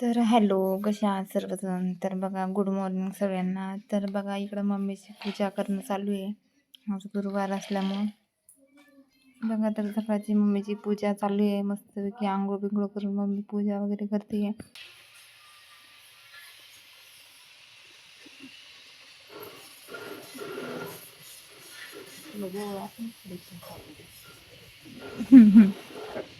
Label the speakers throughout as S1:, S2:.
S1: तर हॅलो कशा आहात सर्वजण? तर बघा गुड मॉर्निंग सगळ्यांना. तर बघा इकडं मम्मीची पूजा करणं चालू आहे. आज गुरुवार असल्यामुळं. बघा तर सकाळची मम्मीची पूजा चालू आहे. मस्तपैकी आंघोळ बिंघोळ करून मम्मी पूजा वगैरे करते. आहे. आ?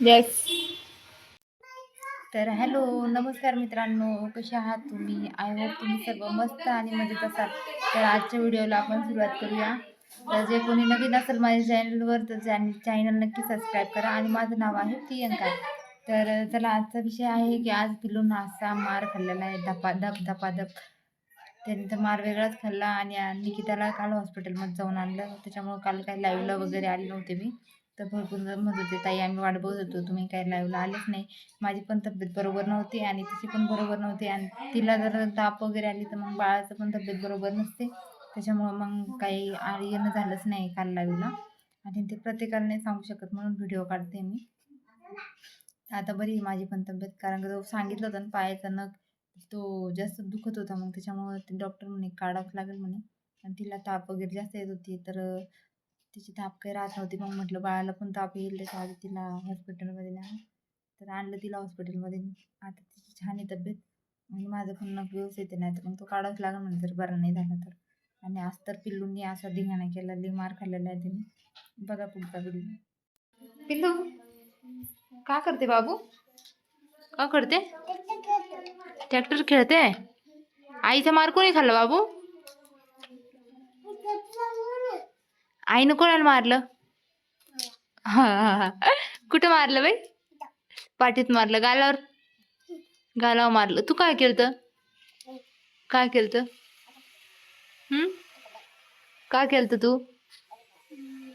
S1: येस तर हॅलो नमस्कार मित्रांनो कसे आहात तुम्ही? आय होप तुम्ही सर्व मस्त आणि मजेत असाल. तर आजच्या व्हिडिओला आपण सुरुवात करूया. तर जे कोणी नवीन असेल माझ्या चॅनलवर तर चॅन चॅनल नक्की सबस्क्राईब करा. आणि माझं नाव आहे प्रियंका. तर चला आजचा विषय आहे की आज पिलून असा मार खाल्लेला आहे धपा धप धपाधप. त्याने तर मार वेगळाच खाल्ला आणि निकिताला काल हॉस्पिटलमध्ये जाऊन आणलं. त्याच्यामुळं काल काही लाईव्हला वगैरे आले नव्हते मी. तर भरपूर म्हणत होते ताई आम्ही वाट बघत होतो. तुम्ही काही लाईव्हला आलेच नाही. माझी पण तब्येत बरोबर नव्हती आणि तिची पण बरोबर नव्हती आणि तिला जर ताप वगैरे आली तर मग बाळाचं पण तब्येत बरोबर नसते. त्याच्यामुळं मग काही येणं झालंच नाही काल लाईव्हला आणि ते प्रत्येकाला नाही सांगू शकत म्हणून व्हिडिओ काढते मी. आता बरी माझी पण तब्येत. कारण सांगितलं होतं ना पायाचा नख तो जास्त दुखत होता मग त्याच्यामुळं ते डॉक्टर म्हणे काढावंच लागेल म्हणे. आणि तिला ताप वगैरे जास्त येत होती तर तिची ताप काही राहत नव्हती. मग म्हटलं बाळाला पण ताप येईल त्याच्या आधी तिला हॉस्पिटलमध्ये न्या तर आणलं तिला हॉस्पिटलमध्ये आता तिची छान आहे तब्येत. आणि माझं पण नक व्यवस्थित येते नाही तर मग तो काढावाच लागेल म्हणे जर बरा नाही झाला तर. आणि आज तर पिल्लूंनी असा धिंगाणा केला लई मार खाल्लेला आहे तिने. बघा पुढचा पिल्लू पिल्लू का करते बाबू? का करते? ट्रॅक्टर खेळते? आईचा मार कोणी खाल्ला बाबू? आईनं कोणाला मारलं? हा कुठं मारलं बाई? पाठीत मारलं. गालावर? गालावर मारलं. तू काय केलं काय केलं हम्म काय केलं तू?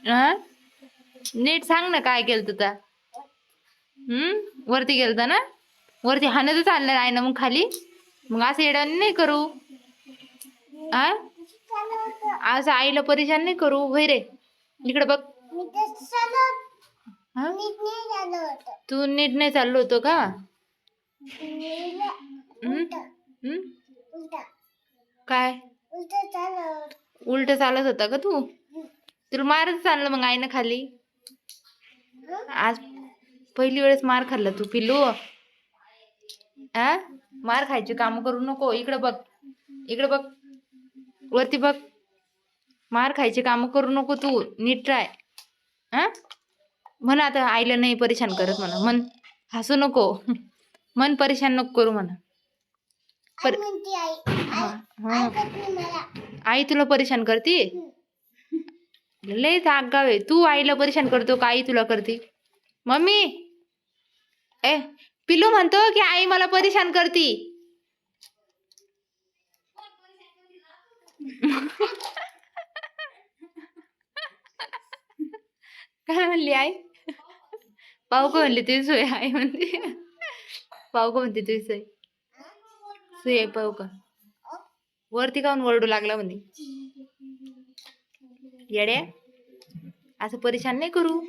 S1: हा नीट सांग ना काय केलं तर हम्म वरती गेलता ना? वरती हाणतच आणलं आहे ना मग खाली? मग असं येड्याने नाही करू. आ? असं आईला परेशान नाही करू. होय रे. इकडे बघ. तू नीट नाही चाललो होतो का? काय? उलट चालत होता का तू? तुला मारच आणलं मग आईनं खाली? आज पहिली वेळेस मार खाल्ला तू पिल्लू. आ मार खायची काम करू नको. इकडं बघ. इकडं बघ. वरती बघ. मार खायची काम करू नको तू. नीट ट्राय हा? म्हण आता आईला नाही परेशान करत म्हणा. मन हसू नको. मन परेशान नको करू म्हणा. पर हा, हा. आई तुला परेशान करते? लय आगाव आहे. तू आईला परेशान करतो का आई तुला करते? मम्मी! ए पिलू म्हणतो की आई मला परेशान करती. काय म्हणली आई? पाऊ का म्हणली तुझी सोय आई म्हणते. पाहू का म्हणते तुझी सोय? सोय आहे पाहू का वरती काऊन वरडू लागला म्हणे येड्या असं परेशान नाही करू.